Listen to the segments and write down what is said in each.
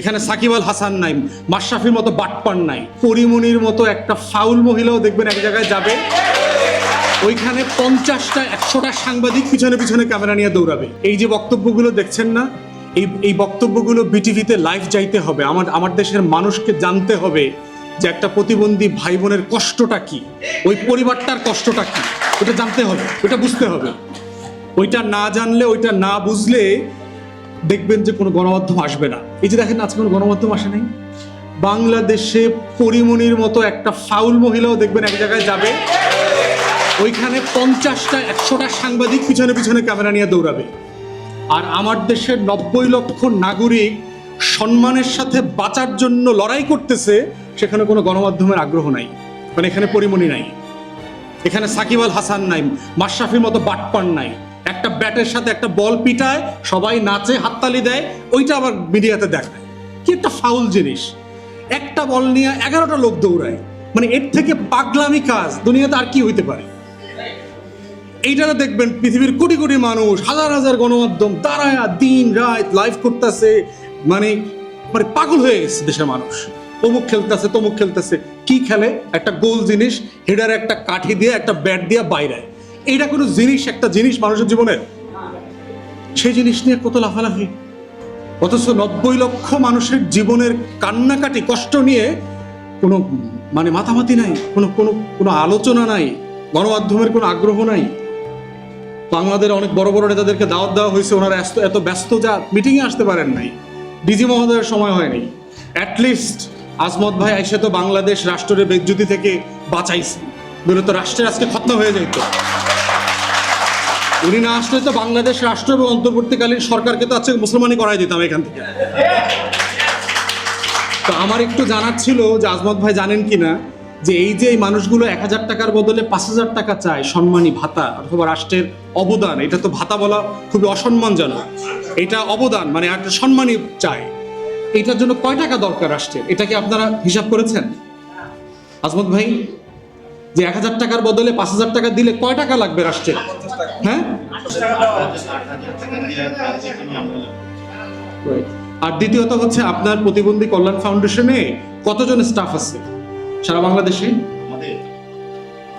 এখানে সাকিব আল হাসান নাই, মাশরাফির মতো বাটপান নাই। পরিমণির মতো একটা ফাউল মহিলাও দেখবেন এক জায়গায় যাবে। ওইখানে পঞ্চাশটা, একশোটা সাংবাদিক পিছনে পিছনে ক্যামেরা নিয়ে দৌড়াবে। এই যে বক্তব্যগুলো দেখছেন না, এই এই বক্তব্যগুলো বিটিভিতে লাইভ যাইতে হবে। আমার আমার দেশের মানুষকে জানতে হবে যে একটা প্রতিবন্ধী ভাই বোনের কষ্টটা কি, ওই পরিবারটার কষ্টটা কি। ওটা জানতে হবে, ওটা বুঝতে হবে। ওইটা না জানলে, ওইটা না বুঝলে দেখবেন যে কোনো গণমাধ্যম আসবে না। এই যে দেখেন আজকে কোনো গণমাধ্যম আসে নাই? বাংলাদেশে পরিমণির মতো একটা ফাউল মহিলাও দেখবেন এক জায়গায় যাবে। ওইখানে পঞ্চাশটা, একশোটা সাংবাদিক পিছনে পিছনে ক্যামেরা নিয়ে দৌড়াবে। আর আমার দেশের নব্বই লক্ষ নাগরিক সম্মানের সাথে বাঁচার জন্য লড়াই করতেছে, সেখানে কোনো গণমাধ্যমের আগ্রহ নাই। মানে এখানে পরিমণি নাই। এখানে সাকিব আল হাসান নাই, মাশরাফির মতো বাটপান নাই। একটা ব্যাটের সাথে একটা বল পিটায়, সবাই নাচে, হাততালি দেয়, ওইটা আবার মিডিয়াতে দেখায়। কি একটা ফাউল জিনিস। একটা বল নিয়ে এগারোটা লোক দৌড়ায়। মানে এর থেকে পাগলামি কাজ, দুনিয়াতে আর কি হইতে পারে? এইটাতে দেখবেন পৃথিবীর কোটি কোটি মানুষ, হাজার হাজার গণমাধ্যম, দাঁড়ায় দিন রাত লাইভ করতেছে মানে মানে পাগল হয়ে গেছে দেশের মানুষ। অমুক খেলতেছে, তমুক খেলতেছে। কি খেলে? একটা গোল জিনিস হেডার একটা কাঠি দিয়ে, একটা ব্যাট দিয়ে বাইরে এইটা কোনো জিনিস, একটা জিনিস মানুষের জীবনের সেই জিনিস নিয়ে কত লাফালাফি? অথচ নব্বই লক্ষ মানুষের জীবনের কান্নাকাটি, কষ্ট নিয়ে কোনো মানে মাতামাতি নাই, কোনো কোনো কোনো আলোচনা নাই, গণমাধ্যমের কোনো আগ্রহ নাই। বাংলাদের অনেক বড় বড় নেতাদেরকে দাওয়াত দেওয়া হয়েছে, ওনারা এত এত ব্যস্ত যা মিটিংয়ে আসতে পারেন নাই। ডিজি মহোদয়ের সময় হয়নি। অ্যাটলিস্ট আজমত ভাই আইসে তো বাংলাদেশ রাষ্ট্রের বেজ্জুতি থেকে বাঁচাইছে। বলে তো রাষ্ট্রের আজকে খত্ম হয়ে যেত উনি না আসলে তো বাংলাদেশ রাষ্ট্র এবং অন্তর্বর্তীকালীন সরকারকে তো আজকে মুসলমানি করাই দিতাম এখান থেকে। তো আমার একটু জানার ছিল যে আজমত ভাই জানেন কিনা, যে এই যে এই মানুষগুলো এক হাজার টাকার বদলে পাঁচ হাজার টাকা চায় সম্মানী ভাতা অথবা রাষ্ট্রের অবদান, এটা তো ভাতা বলা খুবই অসম্মানজনক। এটা অবদান মানে একটা সম্মানী চায়। এটার জন্য কয় টাকা দরকার রাষ্ট্রের? এটা কি আপনারা হিসাব করেছেন? আজমত ভাই, যে এক হাজার টাকার বদলে পাঁচ হাজার টাকা দিলে কয় টাকা লাগবে রাষ্ট্রের? হ্যাঁ? আর দ্বিতীয়ত হচ্ছে আপনার প্রতিবন্ধী কল্যাণ ফাউন্ডেশনে কতজন স্টাফ আছে? সারা বাংলাদেশে? আমাদের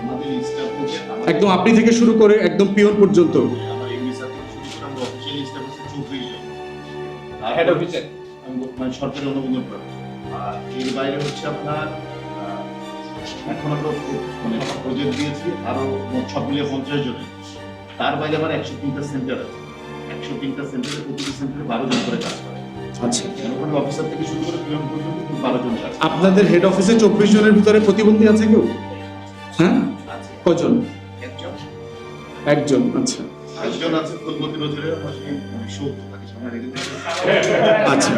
আমাদের স্টাফ হচ্ছে আমাদের- একদম আপনি থেকে শুরু করে একদম পিয়ন পর্যন্ত। হেড অফিসে মানে সরকারি অনুমোদন প্রাপ্ত আর এর বাইরে হচ্ছে আপনার এখন আমরা মানে প্রজেক্ট দিয়েছি আরও সব মিলিয়ে পঞ্চাশ জন তার বাইরে আবার একশো তিনটা সেন্টার আছে। একশো তিনটা সেন্টারে প্রতিটি সেন্টারে বারো জন করে কাজ করে। আচ্ছা। ওখানে অফিসার থেকে শুরু করে পিয়ন পর্যন্ত বারো জন কাজ আপনাদের হেড অফিসে চব্বিশ জনের ভিতরে প্রতিবন্ধী আছে কেউ? হ্যাঁ? কজন? একজন। আচ্ছা। একজন আছে ফুলমতি নজরে আমার সেই শোক থাকে সামনে রেখে আচ্ছা।